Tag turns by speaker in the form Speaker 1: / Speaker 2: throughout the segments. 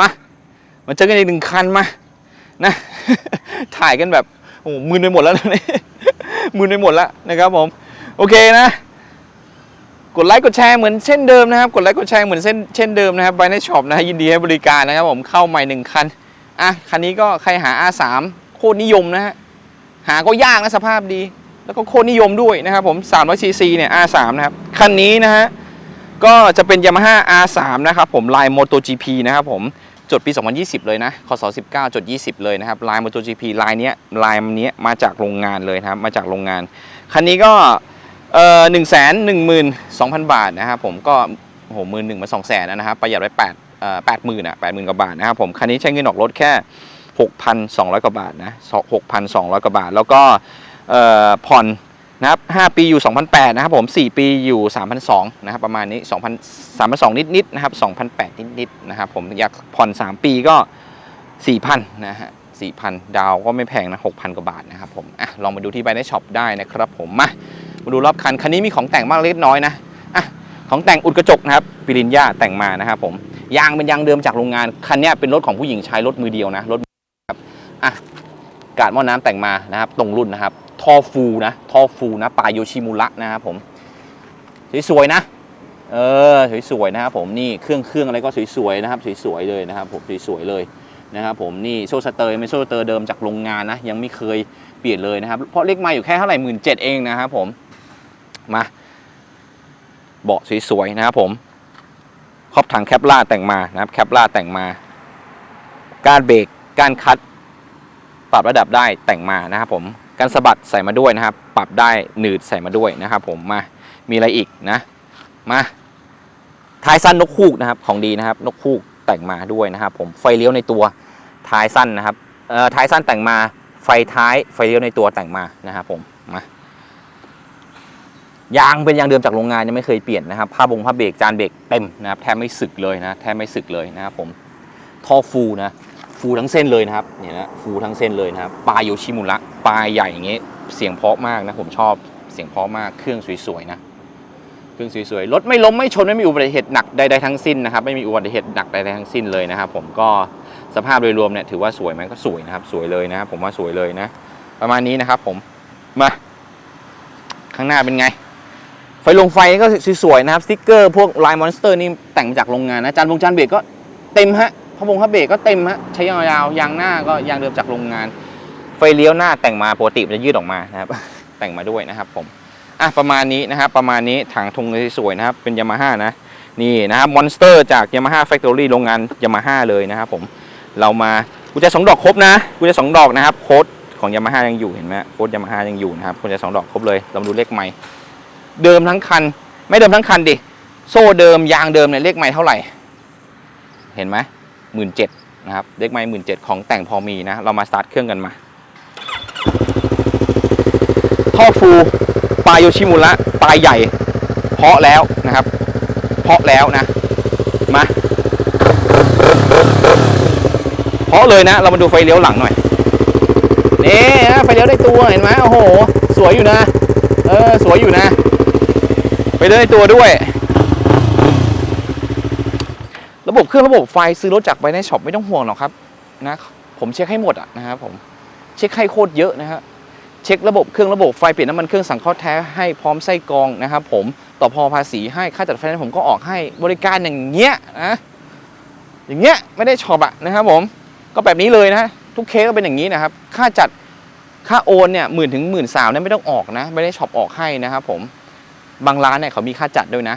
Speaker 1: มา มาเจอกันอีกหนึ่งคันมา นะ ถ่ายกันแบบ โอ้มือไปหมดแล้วนะมือไปหมดแล้วนะครับผม โอเคนะ กดไลค์กดแชร์เหมือนเช่นเดิมนะครับ กดไลค์กดแชร์เหมือนเช่นเช่นเดิมนะครับไบในช็อปนะยินดีให้บริการนะครับผมเข้าใหม่หนึ่งคัน อะ คันนี้ก็ใครหา R3 โคตรนิยมนะฮะ หาก็ยากนะสภาพดี แล้วก็โคตรนิยมด้วยนะครับผม300 cc เนี่ย R3 นะครับ คันนี้นะฮะ ก็จะเป็น Yamaha R3 นะครับผมลาย MotoGP นะครับผมจดปี 2020 เลยนะคศ19จด20 เลยนะครับลาย MotoGP ลายเนี้ยลายมันเนี้ยมาจากโรงงานเลยนะครับมาจากโรงงาน คันนี้ก็เอ่อหนึ่งแสนหนึ่งหมื่นสองพันบาทนะครับผมก็โหหมื่นหนึ่งมาสองแสนนะครับประหยัดไว้แปดเอ่อแปดหมื่นอะแปดหมื่นกว่าบาทนะครับผมคันนี้ใช้เงินออกรถแค่หกพันสองร้อยกว่าบาทนะหกพันสองร้อยกว่าบาท แล้วก็เอ่อผ่อน นะครับห้าปีอยู่สองพันะครับผมสี่ปีอยู่สามพันะครับประมาณนี้สองพันสามพันสองนิดๆนะครับสองพันแปดนิดๆนะครับผมอยากผ่อนสามปีก็สี่พันะฮะสี่พันดาวก็ไม่แพงนะหกพันกว่าบาทนะครับผมอะลองมาดูที่ใบในช็อปได้นะครับผม มามาดูรอบคัน คันนี้มีของแต่งมากเล็กน้อยนะอะของแต่งอุดกระจกนะครับปิรินย่าแต่งมานะครับผมยางเป็นยางเดิมจากโรงงาน คันนี้เป็นรถของผู้หญิงใช้รถมือเดียวนะรถครับอะกาดหม้อน้ำแต่งมานะครับตรงรุ่นนะครับ ท่อฟูนะท่อฟูนะปลายโยชิมุระนะครับผมสวยๆนะเออสวยๆนะครับผมนี่เครื่องเครื่องอะไรก็สวยๆนะครับสวยๆเลยนะครับผมสวยๆเลยนะครับผมนี่โซ่สเตอร์ไม่โซ่สเตอร์เดิมจากโรงงานนะยังไม่เคยเปลี่ยนเลยนะครับเพราะเลขไมาอยู่แค่เท่าไหร่หมื่นเจ็ดเองนะครับผมมาเบาะสวยๆนะครับผมครอบถังแคปล่าแต่งมานะครับแคปล่าแต่งมา การเบรกการคัด ปรับระดับได้แต่งมานะครับผมการสะบัดใส่มาด้วยนะครับ ปรับได้หนืดใส่มาด้วยนะครับ ผมมามีอะไรอีกนะ มาท้ายสั้นนกคูกนะครับของดีนะครับ นกคูกแต่งมาด้วยนะครับ ผมไฟเลี้ยวในตัวท้ายสั้นนะครับเอ่อท้ายสั้นแต่งมาไฟท้ายไฟเลี้ยวในตัวแต่งมานะครับ ผมมายางเป็นยางเดิมจากโรงงานยังไม่เคยเปลี่ยนนะครับผ้าบงผ้าเบรกจานเบรกเต็มนะครับแทบไม่สึกเลยนะแทบไม่สึกเลยนะครับผมท่อฟูนะ ฟูทั้งเส้นเลยนะครับเนี่ยนะฟูทั้งเส้นเลยนะครับปลายโยชิมุระปลายใหญ่อย่างเงี้ยเสียงเพาะมากนะผมชอบเสียงเพาะมากเครื่องสวยๆนะเครื่องสวยๆรถไม่ล้มไม่ชนไม่มีอุบัติเหตุหนักใดๆทั้งสิ้นนะครับไม่มีอุบัติเหตุหนักใดๆทั้งสิ้นเลยนะครับ ผมก็สภาพโดยรวมเนี่ยถือว่าสวยไหมก็สวยนะครับ สวยเลยนะครับผมว่าสวยเลยนะ ประมาณนี้นะครับ ผมมาข้างหน้าเป็นไง ไฟลงไฟก็สวยๆนะครับสติ๊กเกอร์พวกลายมอนสเตอร์นี่แต่งมาจากโรงงานนะจานวงจานเบรกก็เต็มฮะ พะบงพระเบรกก็เต็มฮะใช้ยาวๆยางหน้าก็ยางเดิมจากโรงงาน ไฟเลี้ยวหน้าแต่งมาปกติมันจะยืดออกมานะครับ แต่งมาด้วยนะครับผมอะประมาณนี้นะครับประมาณนี้ถังทุงสวยๆนะครับเป็นยามาฮ่านะนี่นะครับมอนสเตอร์จากยามาฮ่าแฟคทอรี่โรงงานยามาฮ่าเลยนะครับผมเรามากุญแจสองดอกครบนะกุญแจสองดอกนะครับโค้ดของยามาฮ่ายังอยู่เห็นไหมโค้ดยามาฮ่ายังอยู่นะครับกุญแจสองดอกครบเลยเรามาดูเลขไมค์เดิมทั้งคัน ไม่เดิมทั้งคันดิโซ่เดิมยางเดิมเนี่ยเลขไม้เท่าไหร่ เห็นไหม หมื่นเจ็ดนะครับเลขไม้หมื่นเจ็ดของแต่งพอมีนะ เรามาสตาร์ทเครื่องกันมา ท่อฟูปลายโยชิมุระปลายใหญ่ เพาะแล้วนะครับ เพาะแล้วนะ มา เพาะเลยนะ เรามาดูไฟเลี้ยวหลังหน่อยนี่นะไฟเลี้ยวได้ตัวเห็นไหมโอ้โห สวยอยู่นะ เออ สวยอยู่นะ ไปเดินในตัวด้วย บบเครื่องระบบไฟซื้อรถจากไบในช็อปไม่ต้องห่วงหรอกครับนะผมเช็คให้หมดอะนะครับผมเช็คให้โคตรเยอะนะฮะเช็คระบบเครื่องระบบไฟเปลี่ยนน้ำมันเครื่องสังเคราะห์แท้ให้พร้อมไส้กรองนะครับผมต่อพอภาษีให้ค่าจัดไฟแนนซ์ผมก็ออกให้บริการอย่างเงี้ยนะอย่างเงี้ยไม่ได้ช็อปอะนะครับผมก็แบบนี้เลยนะทุกเคสก็เป็นอย่างนี้นะครับ ค่าจัดค่าโอนเนี่ยหมื่นถึงหมื่นสามเนี่ยไม่ต้องออกนะ ไม่ได้ช็อปออกให้นะครับผมบางร้านเนี่ยเขามีค่าจัดด้วยนะ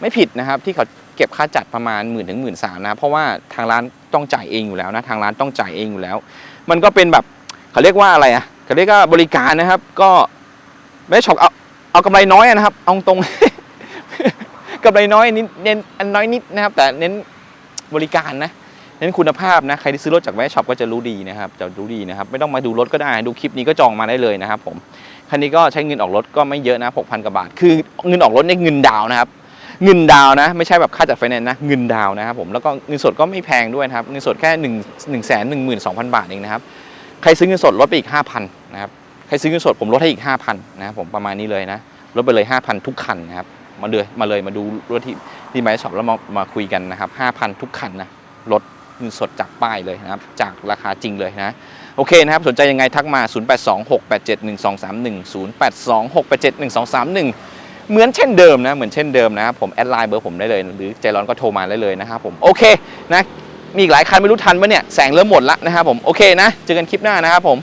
Speaker 1: ไม่ผิดนะครับที่เขา เก็บค่าจัดประมาณหมื่นถึงหมื่นสามนะเพราะว่าทางร้านต้องจ่ายเองอยู่แล้วนะทางร้านต้องจ่ายเองอยู่แล้ว มันก็เป็นแบบเขาเรียกว่าอะไรอะเขาเรียกว่าบริการนะครับ ก็ไม่ช็อปเอาเอากำไรน้อยนะครับเอาตรงกำไรน้อยนิดเน้นอันน้อยนิดนะครับ แต่เน้นบริการนะเน้นคุณภาพนะใครที่ซื้อรถจากแวะช็อปก็จะรู้ดีนะครับจะรู้ดีนะครับ ไม่ต้องมาดูรถก็ได้ดูคลิปนี้ก็จองมาได้เลยนะครับ ผมคันนี้ก็ใช้เงินออกรถก็ไม่เยอะนะ6,000กว่าบาท คือเงินออกรถเนี่ยเงินดาวนะครับ เงินดาวนะ ไม่ใช่แบบค่าจัดไฟแนนซ์นะเงินดาวนะครับผมแล้วก็เงินสดก็ไม่แพงด้วยนะครับเงินสดแค่1 1 1 2 0 0 0 บาทเองนะครับใครซื้อเงินสดลดไปอีก 5,000นะครับใครซื้อเงินสดผมลดให้อีก 5,000นะครับผมประมาณนี้เลยนะลดไปเลย 5,000 ทุกคันนะครับมาเลยมาเลยมาดูรถที่ที่ไมค์ช็อปแล้วมามาคุยกันนะครับ5,000 ทุกคันนะลดเงินสดจากป้ายเลยนะครับจากราคาจริงเลยนะโอเคนะครับ สนใจยังไงทักมา 0826871231 0826871231 เหมือนเช่นเดิมนะเหมือนเช่นเดิมนะครับผมแอดไลน์เบอร์ผมได้เลย หรือใจร้อนก็โทรมาได้เลยนะครับผมโอเคนะมีอีกหลายคันไม่รู้ทันปะเนี่ยแสงเริ่มหมดละนะครับผมโอเคนะเจอกันคลิปหน้านะครับผม